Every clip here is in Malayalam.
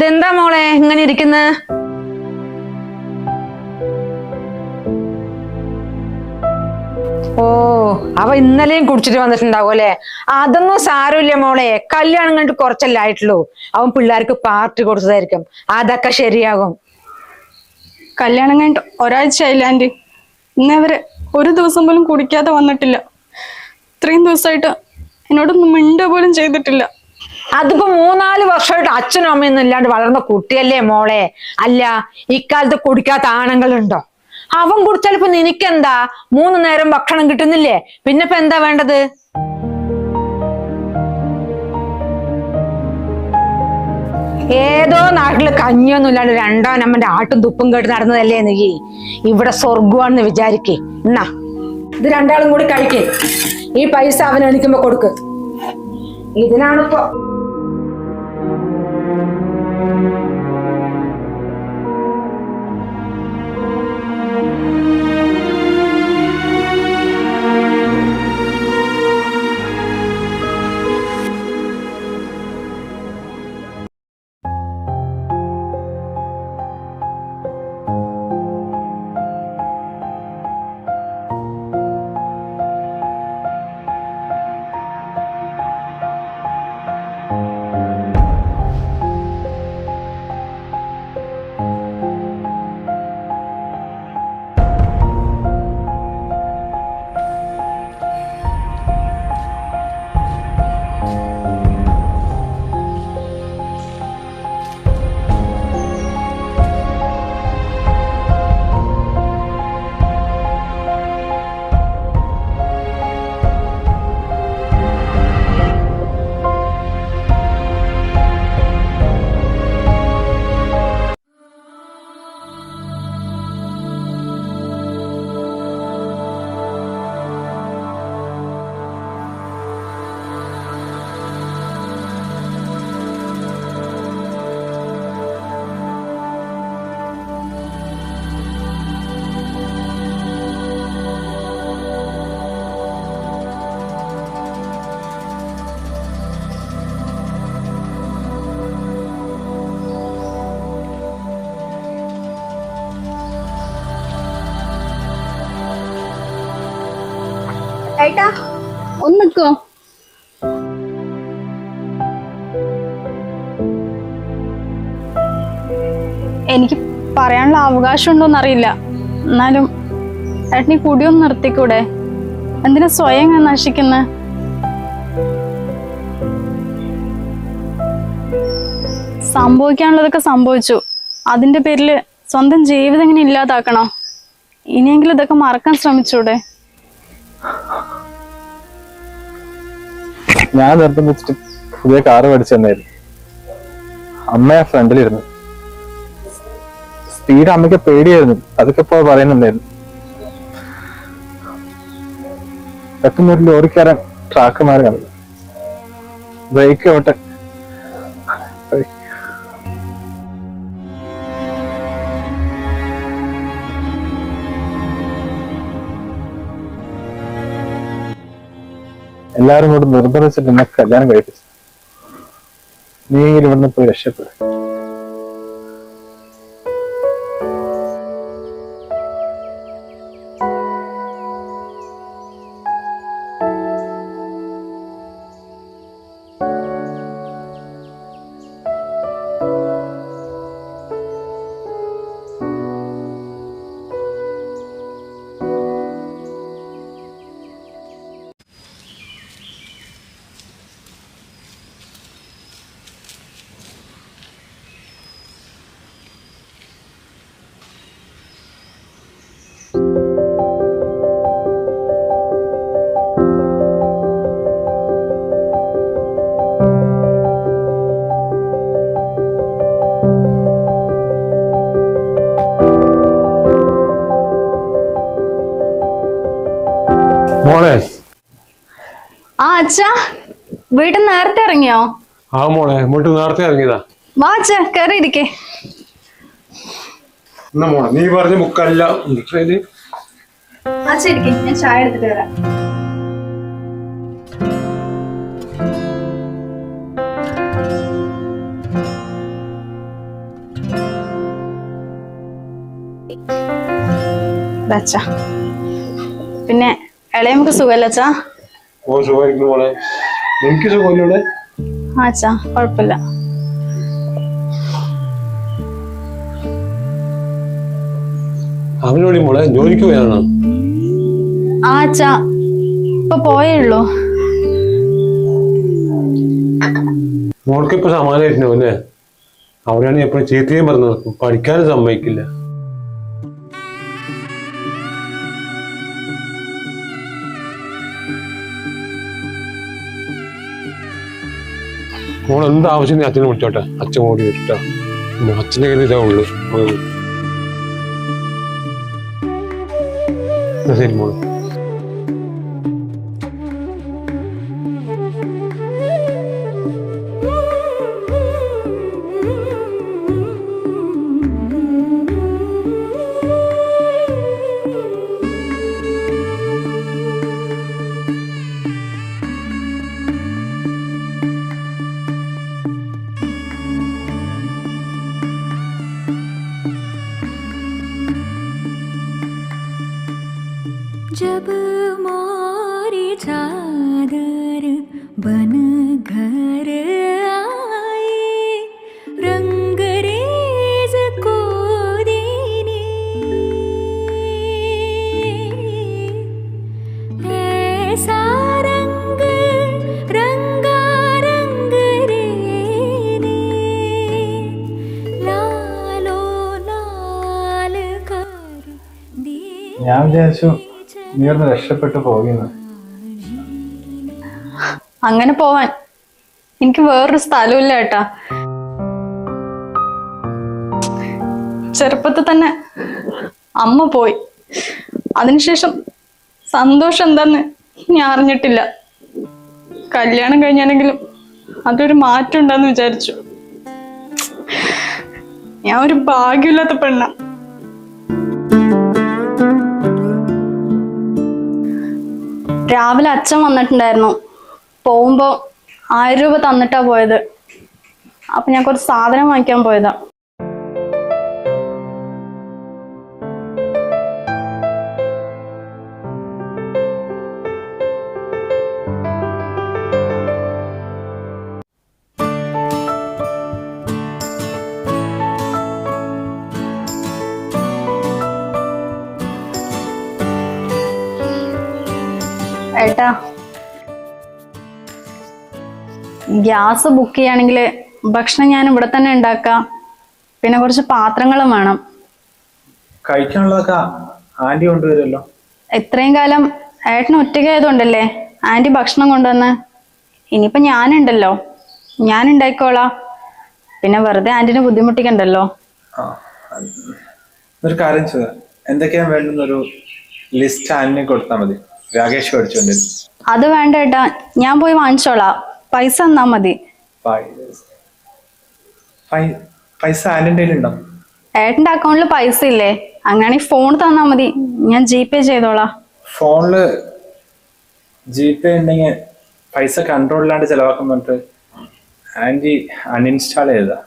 ഇതെന്താ മോളെ ഇങ്ങനെ ഇരിക്കുന്നത് ഓ അവ ഇന്നലെയും കുടിച്ചിട്ട് വന്നിട്ടുണ്ടാവും അല്ലെ? അതൊന്നും സാരമില്ല മോളെ. കല്യാണം കണ്ടിട്ട് കുറച്ചല്ലേ ആയിട്ടുള്ളൂ. അവൻ പിള്ളേർക്ക് പാർട്ടി കൊടുത്തതായിരിക്കും. അതൊക്കെ ശരിയാകും. കല്യാണം കഴിഞ്ഞിട്ട് ഒരാഴ്ചയായില്ല ആന്റി? ഇന്നേവരെ ഒരു ദിവസം പോലും കുടിക്കാതെ വന്നിട്ടില്ല. ഇത്രയും ദിവസമായിട്ട് എന്നോടൊന്നും മിണ്ട പോലും ചെയ്തിട്ടില്ല. അതിപ്പോ മൂന്നാൽ വർഷമായിട്ട് അച്ഛനും അമ്മയൊന്നും ഇല്ലാണ്ട് വളർന്ന കുട്ടിയല്ലേ മോളെ? അല്ല ഇക്കാലത്ത് കുടിക്കാത്ത ആണുങ്ങളുണ്ടോ? അവൻ കുടിച്ചാൽ ഇപ്പൊ നിനക്കെന്താ? മൂന്ന് നേരം ഭക്ഷണം കിട്ടുന്നില്ലേ? പിന്നെ ഇപ്പൊ എന്താ വേണ്ടത്? ഏതോ നാട്ടിൽ കഞ്ഞിയൊന്നും ഇല്ലാണ്ട് രണ്ടോ നമ്മന്റെ ആട്ടും തുപ്പും കേട്ട് നടന്നതല്ലേ നീ? ഇവിടെ സ്വർഗമാണെന്ന് വിചാരിക്കേ. എന്നാ ഇത് രണ്ടാളും കൂടി കഴിക്കേ. ഈ പൈസ അവൻ എണിക്കുമ്പോ കൊടുക്ക്. ഇതിനാണിപ്പോ Thank you. ഏട്ടാ ഒന്നിക്കോ എനിക്ക് പറയാനുള്ള അവകാശം ഉണ്ടോന്ന് അറിയില്ല എന്നാലും ഏട്ടനി കുടിയൊന്ന് നിർത്തിക്കൂടെ? എന്തിനാ സ്വയം ഇങ്ങനെ നശിക്കുന്നത് സംഭവിക്കാനുള്ളതൊക്കെ സംഭവിച്ചു. അതിന്റെ പേരിൽ സ്വന്തം ജീവിതം ഇങ്ങനെ ഇല്ലാതാക്കണോ. ഇനിയെങ്കിലും ഇതൊക്കെ മറക്കാൻ ശ്രമിച്ചൂടെ? ഞാൻ നിർബന്ധിച്ചിട്ട് പുതിയ കാറ് മേടിച്ചു തന്നായിരുന്നു. അമ്മ ഫ്രണ്ടിലിരുന്നു. സ്പീഡ് അമ്മയ്ക്ക് പേടിയായിരുന്നു. അതൊക്കെ ഇപ്പോ പറയുന്നുണ്ടായിരുന്നു. പെട്ടെന്ന് ഒരു ലോറിക്കാരൻ ട്രാക്ക് മാറി ബ്രേക്ക് ഓട്ടെ. എല്ലാരും കൂടെ നിർബന്ധിച്ചിട്ട് എന്നെ കല്യാണം കഴിപ്പിച്ചു. നീ ഇവിടുന്ന് പോയി രക്ഷപ്പെടും. മോളെ. ആ അച്ഛാ വീട്ടിൽ നേരത്തെ ഇറങ്ങിയോ? ആ മോളെ വീട്ടിൽ നേരത്തെ ഇറങ്ങിയതാ. വാ അച്ഛാ കയറി ഇരിക്കേ നീ പറഞ്ഞ മുക്കല്ല ഞാൻ ചായ പിന്നെ ഇളയമുക്ക് സുഖമല്ല അച്ഛാ? ഓ സുഖമായിരിക്കുന്നു മോളെ. എനിക്ക് സുഖമല്ലേ ആ അച്ഛാ കുഴപ്പമില്ല. അവനോടി മോളെ ജോലിക്ക് പോയാണ്? ആ അച്ഛാ ഇപ്പൊ പോയേ ഉള്ളൂ മോൾക്ക് ഇപ്പൊ സമാധാനായിട്ടുണ്ടാവും അല്ലേ അവരാണ് എപ്പോഴും ചീത്തയും പറഞ്ഞു നടക്കും. പഠിക്കാനും സമ്മതിക്കില്ല. മോൾ എന്ത് ആവശ്യം അച്ഛനെ വിളിച്ചോട്ടെ? അച്ഛൻ ഓടി വരട്ടോ അച്ഛന്റെ കയ്യിൽ ഇതേ ഉള്ളൂ. ശരി മോൾ. നീ ഒന്ന് രക്ഷപ്പെട്ടു പോകുന്നു. അങ്ങനെ പോവാൻ. എനിക്ക് വേറൊരു സ്ഥലമില്ല ഏട്ടാ. ചെറുപ്പത്തിൽ തന്നെ അമ്മ പോയി. അതിനുശേഷം സന്തോഷം എന്താന്ന് ഞാൻ അറിഞ്ഞിട്ടില്ല. കല്യാണം കഴിഞ്ഞാണെങ്കിലും അതൊരു മാറ്റം ഉണ്ടെന്ന് വിചാരിച്ചു. ഞാൻ ഒരു ഭാഗ്യമില്ലാത്ത പെണ്ണ. രാവിലെ അച്ഛൻ വന്നിട്ടുണ്ടായിരുന്നു. പോകുമ്പോ ആയിരം രൂപ തന്നിട്ടാ പോയത്. അപ്പൊ ഞാൻ കുറച്ച് സാധനം വാങ്ങിക്കാൻ പോയതാ. ഏട്ടാ. ഗ്യാസ് ബുക്ക് ചെയ്യുകയാണെങ്കിൽ ഭക്ഷണം ഞാൻ ഇവിടെ തന്നെ ഉണ്ടാക്കാം. പിന്നെ കുറച്ച് പാത്രങ്ങളും വേണം. കഴിക്കാനുള്ളതൊക്കെ ആന്റി കൊണ്ടുവരുമല്ലോ. ഇത്രയും കാലം ഏട്ടന് ഒറ്റയ്ക്കായതുകൊണ്ടല്ലേ? ആന്റി ഭക്ഷണം കൊണ്ടുവന്ന്. ഇനിയിപ്പോ ഞാനുണ്ടല്ലോ. ഞാൻ ഉണ്ടായിക്കോളാ പിന്നെ വെറുതെ ആന്റിനെ ബുദ്ധിമുട്ടിക്കണ്ടല്ലോ. ഒരു കാര്യം എന്തൊക്കെയാ വേണ്ടുന്നൊരു ലിസ്റ്റ് ആന്റിനെ കൊടുത്താൽ മതി. രാകേഷ് അത് വേണ്ട ഏട്ടാ. ഞാൻ പോയി വാങ്ങിച്ചോളാം. പൈസ തന്നാ മതി. പൈസ ആന്റിന്റെ ഉണ്ടോ ഏട്ടന്റെ അക്കൗണ്ടിൽ പൈസ ഇല്ലേ? അങ്ങനെ ഫോൺ തന്നാ മതി. ഞാൻ ജി പേ ചെയ്തോളാം. ഫോണിൽ ജി പേ ഉണ്ടെങ്കിൽ പൈസ കൺട്രോളിലാണ്ട് ചെലവാക്കാൻ പറഞ്ഞിട്ട് ആന്റി അൺഇൻസ്റ്റാൾ ചെയ്താ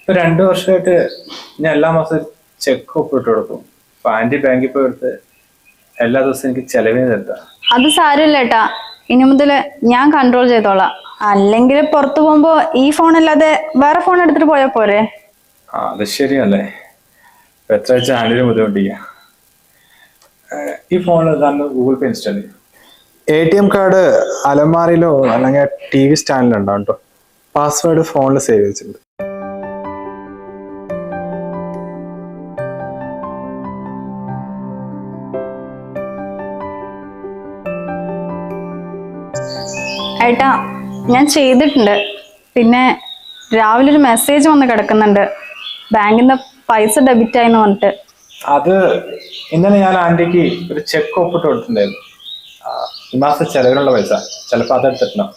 ഇപ്പൊ രണ്ടു വർഷമായിട്ട് ഞാൻ എല്ലാ മാസവും ചെക്ക് ഒപ്പിട്ട് കൊടുക്കും. അപ്പൊ ആന്റി ബാങ്കിൽ പോയി എടുത്ത് എല്ലാ ദിവസവും എനിക്ക് ചെലവിന് തരുത്താ അത് സാരമില്ല ഏട്ടാ. ഇനി മുതൽ ഞാൻ കൺട്രോൾ ചെയ്തോളാം. അല്ലെങ്കിൽ പുറത്തു പോകുമ്പോ ഈ ഫോൺ അല്ലാതെ വേറെ ഫോൺ എടുത്തിട്ട് പോയാ പോരെ? ആ അത് ശരിയല്ലേ ഇപ്പൊ എത്ര വെച്ചാൽ ആന്റിന് ബുദ്ധിമുട്ടിക്കാം ഈ ഫോണിൽ തന്നെ ഗൂഗിൾ പേ ഇൻസ്റ്റാൾ ചെയ്യും എ ടി എം കാർഡ് അലമാരയിലോ അല്ലെങ്കിൽ ടി വി സ്റ്റാൻഡിലോ ഉണ്ടാവും കേട്ടോ പാസ്വേഡ് ഫോണിൽ സേവ് വെച്ചിട്ടുണ്ട് ഏട്ടാ ഞാൻ ചെയ്തിട്ടുണ്ട്. പിന്നെ രാവിലെ ഒരു മെസ്സേജ് വന്ന് കിടക്കുന്നുണ്ട്. ബാങ്കിൽ നിന്ന് പൈസ ഡെബിറ്റ് ആയിന്ന് പറഞ്ഞിട്ട്. അത് ഇന്നലെ ഞാൻ ആന്റിക്ക് ഒരു ചെക്ക് ഒപ്പിട്ട് കൊടുത്തിട്ടുണ്ടായിരുന്നു. ആ, ഈ മാസം ചെലവിനുള്ള പൈസ. ചിലപ്പോൾ അതെടുത്തിട്ടുണ്ടോ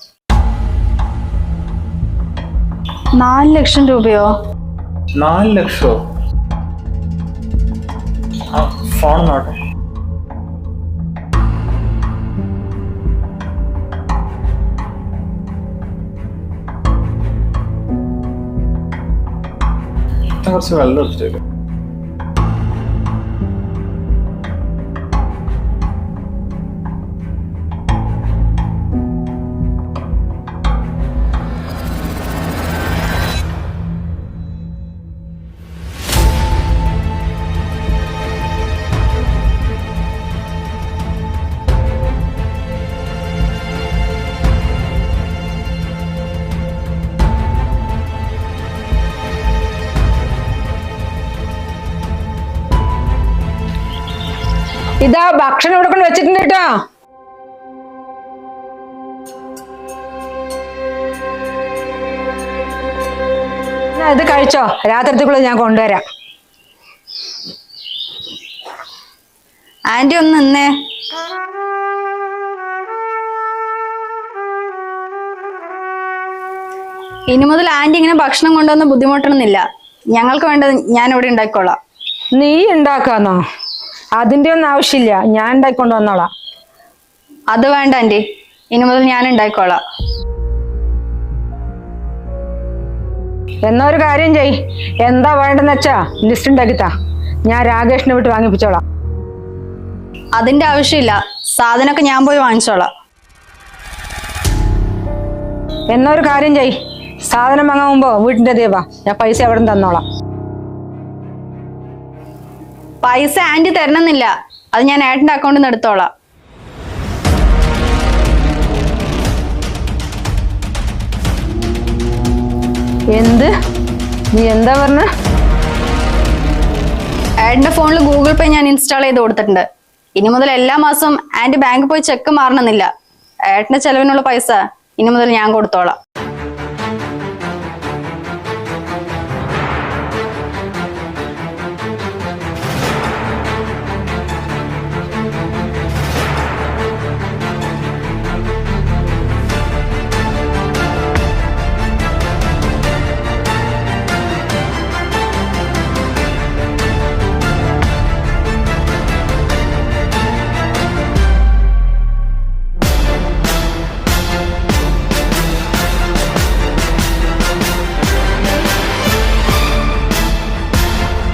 നാല് ലക്ഷം രൂപയോ? നാല് ലക്ഷോ? ആ ഫോൺ നോട്ടെ. കുറച്ച് വെള്ളം എടുത്തിട്ട് ഇതാ ഭക്ഷണം ഇവിടെ കൊണ്ട് വെച്ചിട്ടുണ്ട് കേട്ടോ. ഇത് കഴിച്ചോ? രാത്രിക്കുള്ള ഞാൻ കൊണ്ടുവരാം. ആന്റി ഒന്ന് നിന്നേ. ഇനി മുതൽ ആന്റി ഇങ്ങനെ ഭക്ഷണം കൊണ്ടുവന്ന് ബുദ്ധിമുട്ടണമെന്നില്ല. ഞങ്ങൾക്ക് വേണ്ടത് ഞാൻ ഇവിടെ ഉണ്ടാക്കിക്കോളാം. നീ ഉണ്ടാക്കാന്നോ? അതിന്റെ ഒന്നും ആവശ്യമില്ല. ഞാൻ ഉണ്ടായിക്കൊണ്ട് വന്നോളാം. അത് വേണ്ട ആന്റി. ഇനി മുതൽ ഞാൻ ഉണ്ടായിക്കോളാം. എന്നാ ഒരു കാര്യം ചെയ് എന്താ വേണ്ടെന്ന് വെച്ചാ ലിസ്റ്റ് ഉണ്ടാക്കിത്താ ഞാൻ രാകേഷിനെ വിട്ട് വാങ്ങിപ്പിച്ചോളാം. അതിന്റെ ആവശ്യമില്ല. സാധനമൊക്കെ ഞാൻ പോയി വാങ്ങിച്ചോളാം. എന്നാ ഒരു കാര്യം ചെയ് സാധനം വാങ്ങാൻ മുമ്പോ വീട്ടിന്റെ ദീപ ഞാൻ പൈസ എവിടെ നിന്ന് തന്നോളാം. പൈസ ആന്റി തരണമെന്നില്ല. അത് ഞാൻ ഏട്ടന്റെ അക്കൗണ്ടിൽ നിന്ന് എടുത്തോളാം. എന്ത്? നീ എന്താ പറഞ്ഞ? ഏട്ടന്റെ ഫോണിൽ ഗൂഗിൾ പേ ഞാൻ ഇൻസ്റ്റാൾ ചെയ്ത് കൊടുത്തിട്ടുണ്ട്. ഇനി മുതൽ എല്ലാ മാസവും ആന്റി ബാങ്കിൽ പോയി ചെക്ക് മാറണമെന്നില്ല. ഏട്ടന്റെ ചെലവിനുള്ള പൈസ ഇനി മുതൽ ഞാൻ കൊടുത്തോളാം.